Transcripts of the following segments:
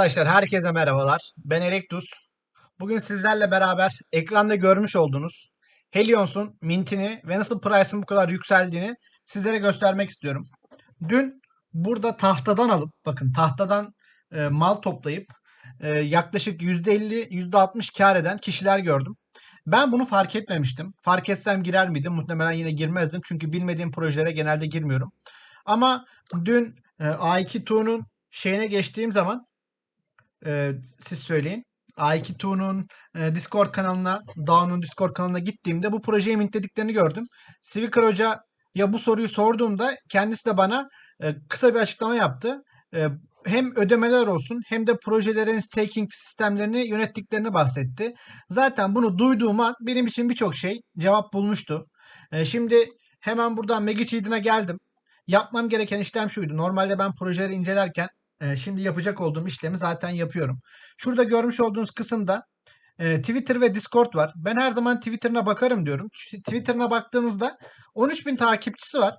Arkadaşlar herkese merhabalar. Ben Erektus. Bugün sizlerle beraber ekranda görmüş olduğunuz Helios'un mintini ve nasıl price'ın bu kadar yükseldiğini sizlere göstermek istiyorum. Dün burada tahtadan alıp bakın tahtadan e, mal toplayıp e, yaklaşık %50 %60 kar eden kişiler gördüm. Ben bunu fark etmemiştim. Fark etsem girer miydim? Muhtemelen yine girmezdim. Çünkü bilmediğim projelere genelde girmiyorum. Ama dün e, A2 şeyine geçtiğim zaman e, siz söyleyin. A2Tu'nun e, Discord kanalına, Dağ'ın Discord kanalına gittiğimde bu projeyi mintlediklerini gördüm. Svicker Hoca ya bu soruyu sorduğumda kendisi de bana e, kısa bir açıklama yaptı. E, hem ödemeler olsun hem de projelerin staking sistemlerini yönettiklerini bahsetti. Zaten bunu duyduğum an benim için birçok şey cevap bulmuştu. E, şimdi hemen buradan Magicheat'ine geldim. Yapmam gereken işlem şuydu. Normalde ben projeleri incelerken e, şimdi yapacak olduğum işlemi zaten yapıyorum. Şurada görmüş olduğunuz kısımda e, Twitter ve Discord var. Ben her zaman Twitter'ına bakarım diyorum. Twitter'ına baktığımızda 13.000 takipçisi var.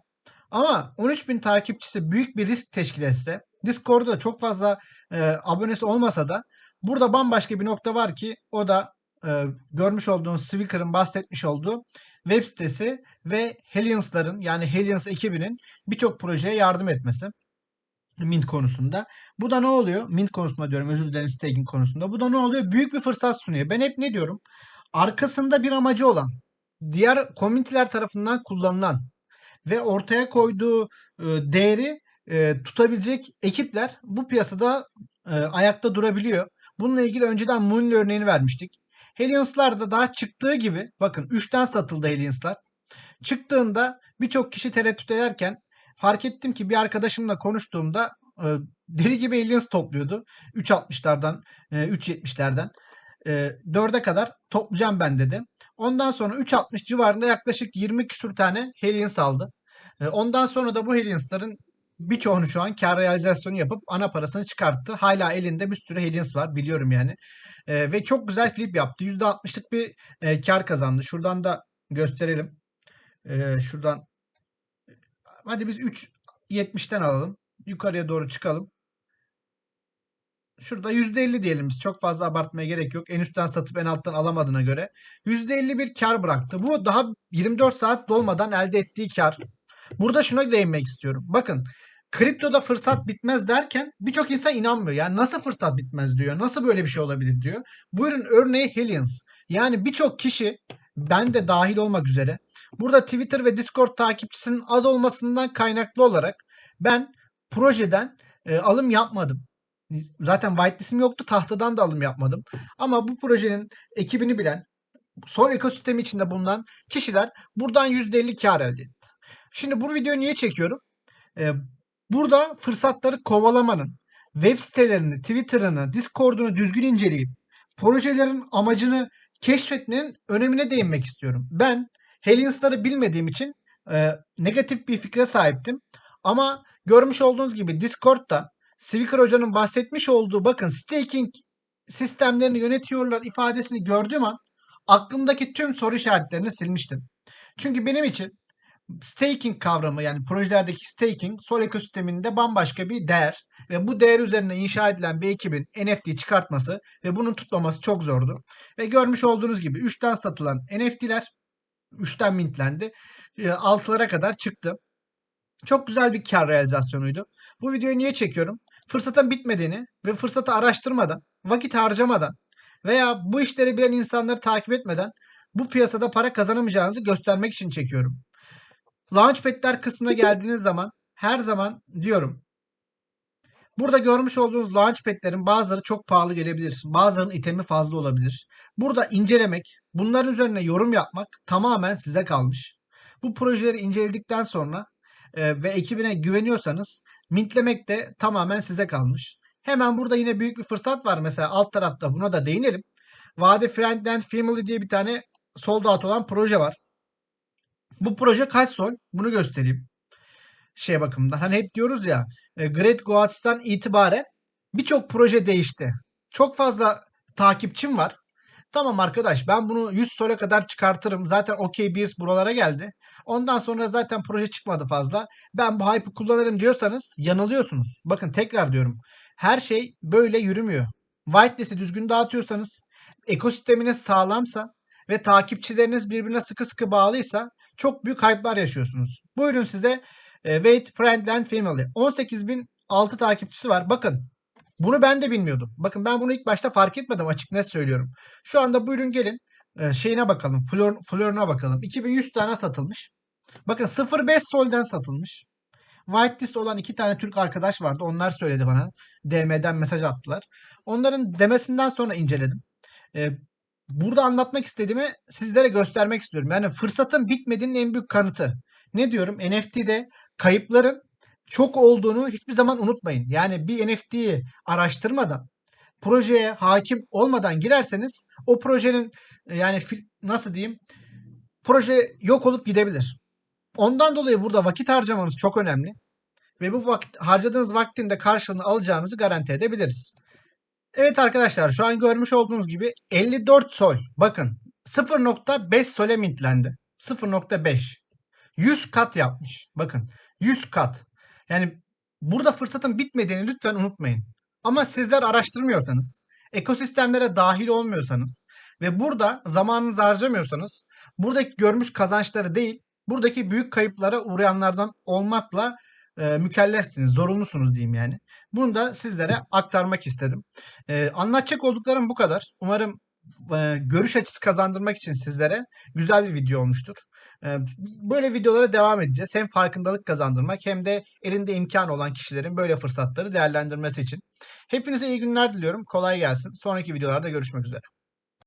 Ama 13.000 takipçisi büyük bir risk teşkil etse, Discord'da çok fazla e, abonesi olmasa da burada bambaşka bir nokta var ki o da e, görmüş olduğunuz Swicker'ın bahsetmiş olduğu web sitesi ve Hellions'ların yani Hellions ekibinin birçok projeye yardım etmesi. Mint konusunda. Bu da ne oluyor? Mint konusunda diyorum özür dilerim staking konusunda. Bu da ne oluyor? Büyük bir fırsat sunuyor. Ben hep ne diyorum? Arkasında bir amacı olan, diğer komüniteler tarafından kullanılan ve ortaya koyduğu e, değeri e, tutabilecek ekipler bu piyasada e, ayakta durabiliyor. Bununla ilgili önceden Moon örneğini vermiştik. Helions'lar da daha çıktığı gibi bakın 3'ten satıldı Helions'lar. Çıktığında birçok kişi tereddüt ederken fark ettim ki bir arkadaşımla konuştuğumda e, deli gibi aliens topluyordu. 3.60'lardan, e, 3.70'lerden. E, 4'e kadar toplayacağım ben dedi. Ondan sonra 3.60 civarında yaklaşık 20 küsür tane aliens aldı. E, ondan sonra da bu aliens'ların birçoğunu şu an kar realizasyonu yapıp ana parasını çıkarttı. Hala elinde bir sürü aliens var biliyorum yani. E, ve çok güzel flip yaptı. %60'lık bir e, kar kazandı. Şuradan da gösterelim. E, şuradan Hadi biz 3.70'ten alalım. Yukarıya doğru çıkalım. Şurada %50 diyelim biz. Çok fazla abartmaya gerek yok. En üstten satıp en alttan alamadığına göre. %50 bir kar bıraktı. Bu daha 24 saat dolmadan elde ettiği kar. Burada şuna değinmek istiyorum. Bakın kriptoda fırsat bitmez derken birçok insan inanmıyor. Yani nasıl fırsat bitmez diyor. Nasıl böyle bir şey olabilir diyor. Buyurun örneği Hellions. Yani birçok kişi ben de dahil olmak üzere Burada Twitter ve Discord takipçisinin az olmasından kaynaklı olarak ben projeden e, alım yapmadım. Zaten whitelist'im yoktu. Tahtadan da alım yapmadım. Ama bu projenin ekibini bilen, sol ekosistemi içinde bulunan kişiler buradan %50 kar elde etti. Şimdi bu videoyu niye çekiyorum? Ee, burada fırsatları kovalamanın, web sitelerini, Twitter'ını, Discord'unu düzgün inceleyip projelerin amacını keşfetmenin önemine değinmek istiyorum. Ben Hellions'ları bilmediğim için e, negatif bir fikre sahiptim. Ama görmüş olduğunuz gibi Discord'da Svicker Hoca'nın bahsetmiş olduğu bakın staking sistemlerini yönetiyorlar ifadesini gördüğüm an aklımdaki tüm soru işaretlerini silmiştim. Çünkü benim için staking kavramı yani projelerdeki staking sol ekosisteminde bambaşka bir değer ve bu değer üzerine inşa edilen bir ekibin NFT çıkartması ve bunun tutmaması çok zordu. Ve görmüş olduğunuz gibi 3'ten satılan NFT'ler 3'ten mintlendi. 6'lara kadar çıktı. Çok güzel bir kar realizasyonuydu. Bu videoyu niye çekiyorum? Fırsatın bitmediğini ve fırsatı araştırmadan, vakit harcamadan veya bu işleri bilen insanları takip etmeden bu piyasada para kazanamayacağınızı göstermek için çekiyorum. Launchpad'ler kısmına geldiğiniz zaman her zaman diyorum Burada görmüş olduğunuz launchpad'lerin bazıları çok pahalı gelebilir. Bazılarının itemi fazla olabilir. Burada incelemek, bunların üzerine yorum yapmak tamamen size kalmış. Bu projeleri inceledikten sonra e, ve ekibine güveniyorsanız mintlemek de tamamen size kalmış. Hemen burada yine büyük bir fırsat var. Mesela alt tarafta buna da değinelim. Vade Friend and Family diye bir tane sold out olan proje var. Bu proje kaç sol? Bunu göstereyim şey bakımından. Hani hep diyoruz ya e, Great Goats'tan itibaren birçok proje değişti. Çok fazla takipçim var. Tamam arkadaş ben bunu 100 sole kadar çıkartırım. Zaten OK Beers buralara geldi. Ondan sonra zaten proje çıkmadı fazla. Ben bu hype'ı kullanırım diyorsanız yanılıyorsunuz. Bakın tekrar diyorum. her şey böyle yürümüyor. Whitelist'i düzgün dağıtıyorsanız, ekosisteminiz sağlamsa ve takipçileriniz birbirine sıkı sıkı bağlıysa çok büyük hype'lar yaşıyorsunuz. Buyurun size e, Wait, Friend and Family. 18.006 takipçisi var. Bakın bunu ben de bilmiyordum. Bakın ben bunu ilk başta fark etmedim açık net söylüyorum. Şu anda buyurun gelin e, şeyine bakalım. Flor, floruna bakalım. 2100 tane satılmış. Bakın 0.5 solden satılmış. Whitelist olan iki tane Türk arkadaş vardı. Onlar söyledi bana. DM'den mesaj attılar. Onların demesinden sonra inceledim. Ee, burada anlatmak istediğimi sizlere göstermek istiyorum. Yani fırsatın bitmediğinin en büyük kanıtı. Ne diyorum? NFT'de kayıpların çok olduğunu hiçbir zaman unutmayın. Yani bir NFT'yi araştırmadan, projeye hakim olmadan girerseniz o projenin yani nasıl diyeyim? Proje yok olup gidebilir. Ondan dolayı burada vakit harcamanız çok önemli. Ve bu vakit, harcadığınız vaktin de karşılığını alacağınızı garanti edebiliriz. Evet arkadaşlar şu an görmüş olduğunuz gibi 54 sol. Bakın 0.5 sole mintlendi. 0.5. 100 kat yapmış. Bakın 100 kat. Yani burada fırsatın bitmediğini lütfen unutmayın. Ama sizler araştırmıyorsanız, ekosistemlere dahil olmuyorsanız ve burada zamanınızı harcamıyorsanız buradaki görmüş kazançları değil, buradaki büyük kayıplara uğrayanlardan olmakla e, mükellefsiniz, zorunlusunuz diyeyim yani. Bunu da sizlere aktarmak istedim. E, anlatacak olduklarım bu kadar. Umarım e, görüş açısı kazandırmak için sizlere güzel bir video olmuştur. E, böyle videolara devam edeceğiz. Hem farkındalık kazandırmak hem de elinde imkan olan kişilerin böyle fırsatları değerlendirmesi için. Hepinize iyi günler diliyorum. Kolay gelsin. Sonraki videolarda görüşmek üzere.